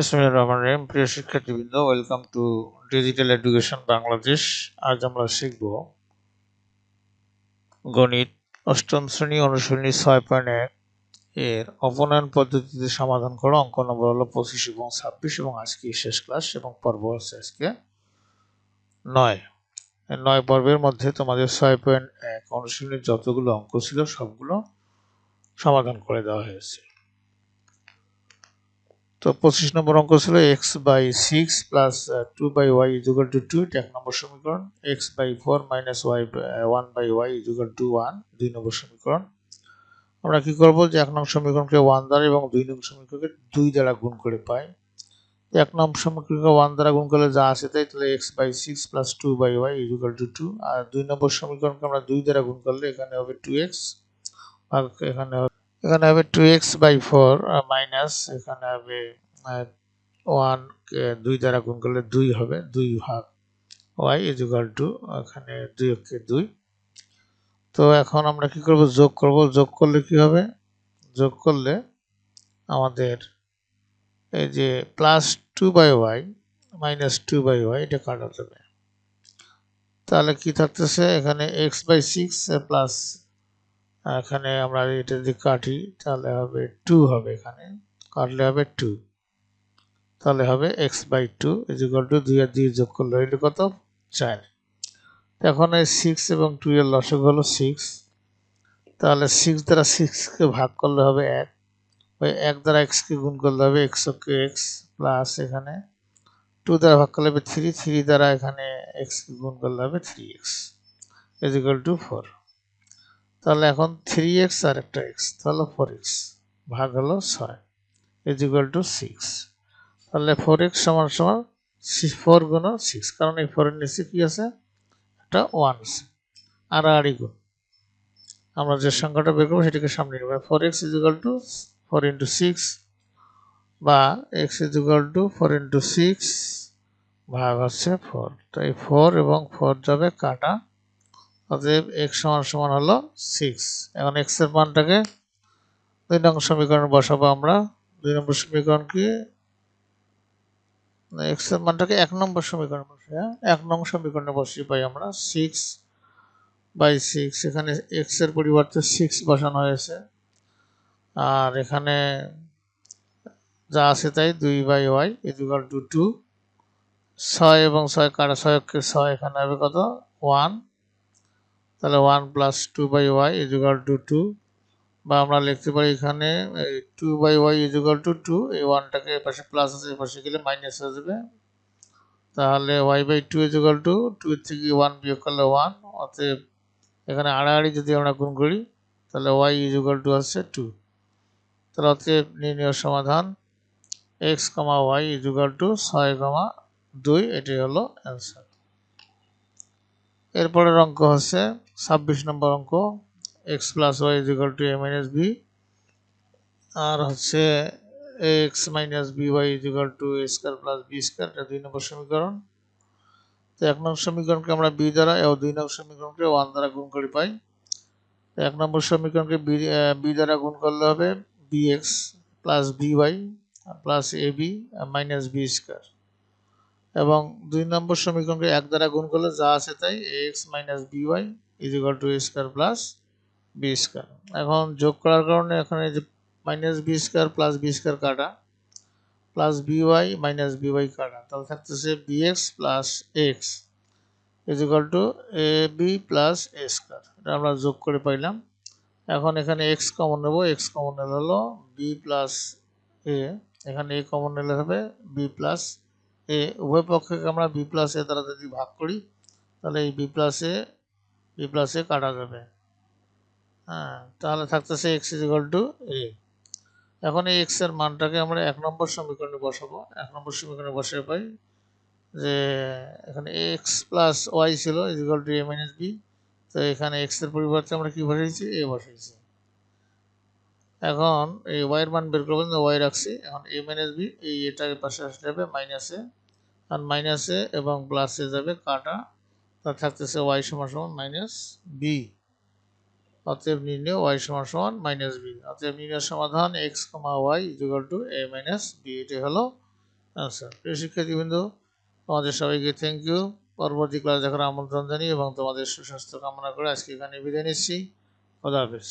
বিসমিল্লাহির রহমানির রহিম। প্রিয় শিক্ষার্থীবৃন্দ welcome to digital education Bangladesh আজ আমরা শিখব গণিত অষ্টম শ্রেণি অনুশীলনী ছয় পয়েন্ট এক। এর অপনয়ন পদ্ধতিতে সমাধান করা। অঙ্ক নম্বর হলো পঁচিশ এবং ছাব্বিশ এবং আজকে শেষ ক্লাস এবং পর্ব হচ্ছে আজকে নয়। নয় পর্বের মধ্যে তোমাদের ছয় পয়েন্ট এক অনুশীলনীর যতগুলো অঙ্ক ছিল সবগুলো সমাধান করে দেওয়া হয়েছে। তো পঁচিশ নম্বর অঙ্ক ছিল x by six plus two by y equal to two এক নম্বর সমীকরণ। X by four minus y one by y equal to one দুই নম্বর সমীকরণ। আমরা কি করব যে এক নম্বর সমীকরণকে ওয়ান দ্বারা এবং দুই নম্বর সমীকরণকে দুই দ্বারা গুণ করে পাই। এক নম্বর সমীকরণকে ওয়ান দ্বারা গুণ করলে যা আসে তাই তাহলে x by six plus two by y equal to two আর দুই নম্বর সমীকরণকে আমরা দুই দ্বারা গুণ করলে এখানে হবে টু এক্স আর এখানে এখানে হবে two x by four minus এখানে হবে ওয়ান দুই দ্বারা গুণ করলে দুই হবে, দুই ভাগ ওয়াই ইজুগাল টু এখানে দুই অক্ষে দুই। তো এখন আমরা কি করব? যোগ করব। যোগ করলে কি হবে? যোগ করলে আমাদের এই যে plus two by y minus two by y এটা কাটা যাবে। তাহলে কি থাকতেছে? এখানে এক্স বাই সিক্স প্লাস এখানে আমরা এটা যদি কাটি, তাহলে হবে টু হবে এখানে। কাটলে হবে টু তাহলে হবে x by two equal to two আর দুই যোগ করলে হইলে কত? চার। এখন এই সিক্স এবং টু এর লসক হলো সিক্স তাহলে সিক্স দ্বারা সিক্সকে ভাগ করলে হবে এক। ওই এক দ্বারা এক্সকে গুণ করলে হবে এক্স ওকে এক্স প্লাস এখানে। টু দ্বারা ভাগ করলে হবে থ্রি থ্রি দ্বারা এখানে এক্সকে গুণ করলে হবে three x equal to four তাহলে এখন থ্রি এক্স আর একটা এক্স তাহলে ফোর এক্স ভাগ হলো ছয় ইজিক্যাল টু সিক্স তাহলে ফোর এক্স সমান সমান ফোর গুণ সিক্স কারণ এই ফোরের নিচে কি আছে? একটা ওয়ান আছে আড়াআড়ি গুণ। আমরা যে সংখ্যাটা বের করব সেটাকে সামনে নেব four x equal to four into six বা x equal to four into six ভাগ হচ্ছে ফোর তো এই ফোর এবং ফোর যাবে কাটা অতএব এক্স সমান সমান হলো সিক্স এখন এক্সের মানটাকে দুই নম্বর সমীকরণে বসাবো আমরা। দুই নম্বর সমীকরণ কি? এক্সের মানটাকে এক নম্বর সমীকরণে বসে হ্যাঁ? এক নম্বর সমীকরণে বসিয়ে পাই আমরা। সিক্স বাই সিক্স এখানে এক্সের পরিবর্তে সিক্স বসানো হয়েছে। আর এখানে যা আছে তাই দুই by y equal to two ছয় এবং ছয় কাটা ছয়কে ছয় এখানে হবে কত? ওয়ান তাহলে one plus two by y equal to two বা আমরা লিখতে পারি এখানে two by y equal to two এই ওয়ানটাকে এপাশে প্লাস আছে এপাশে গেলে মাইনাস হয়ে যাবে। তাহলে y by two equal to two থেকে ওয়ান বিয়োগ করলে ওয়ান অতএব এখানে আড়াআড়ি যদি আমরা গুণ করি, তাহলে ওয়াই ইজুগাল টু আছে টু তাহলে অতএব নির্ণয় সমাধান x comma y equal to ছয় কমা দুই এটি হলো অ্যান্সার এরপরের অঙ্ক হচ্ছে ছাব্বিশ নম্বর অঙ্ক x plus y equal to a minus b আর হচ্ছে x minus b y equal to a square plus b square এটা দুই নম্বর সমীকরণ। তো এক নম্বর সমীকরণকে আমরা বি দ্বারা এবং দুই নম্বর সমীকরণকে ওয়ান দ্বারা গুণ করে পাই। এক নম্বর সমীকরণকে বি বি দ্বারা গুণ করলে হবে b x plus b y plus a b minus b square এবং দুই নম্বর সমীকরণকে এক দ্বারা গুণ করলে যা আছে তাই x minus b y equal to a square plus b square এখন যোগ করার কারণে এখানে যে minus b square plus b square কাটা plus b y minus b y কাটা, তাহলে থাকতেছে b x plus x equal to a b plus a square এটা আমরা যোগ করে পাইলাম। এখন এখানে এক্স কমন নেব এক্স কমন নিলে হলো বি প্লাস এ এখানে এ কমন নিলে হবে বি প্লাস এ, উভয় পক্ষকে আমরা বি প্লাস এ যদি ভাগ করি, তাহলে এই বি প্লাস বি প্লাস কাটা যাবে। হ্যাঁ তাহলে থাকতেছে এক্স ইজিক্যাল টু এ এখন এই এক্সের মানটাকে আমরা এক নম্বর সমীকরণে বসাবো। এক নম্বর সমীকরণে বসে পাই যে, এখানে এক্স প্লাস ওয়াই ছিল equal to a minus b তো এখানে এক্সের পরিবর্তে আমরা কি বসাইছি? এ বসাইছি। এখন এই ওয়াই এর মান বের করবেন ওয়াই রাখছি। এখন এ মাইনাস বি এই এটার পাশে আসলে যাবে মাইনাসে আর মাইনাসে এবং প্লাসে যাবে কাটা। তার থাকতেছে ওয়াই সমান সমান মাইনাস বি অতএব নির্ণয় ওয়াই সমান সমান মাইনাস বি অতএব নির্ণয় সমাধান x comma y equal to a minus b এটি হলো আচ্ছা প্রিয় শিক্ষার্থীবৃন্দ, তোমাদের সবাইকে থ্যাংক ইউ পরবর্তী ক্লাস দেখার আমন্ত্রণ জানিয়ে এবং তোমাদের সুস্বাস্থ্য কামনা করে আজকে এখানে বিদায় নিচ্ছি। খোদা হাফেজ।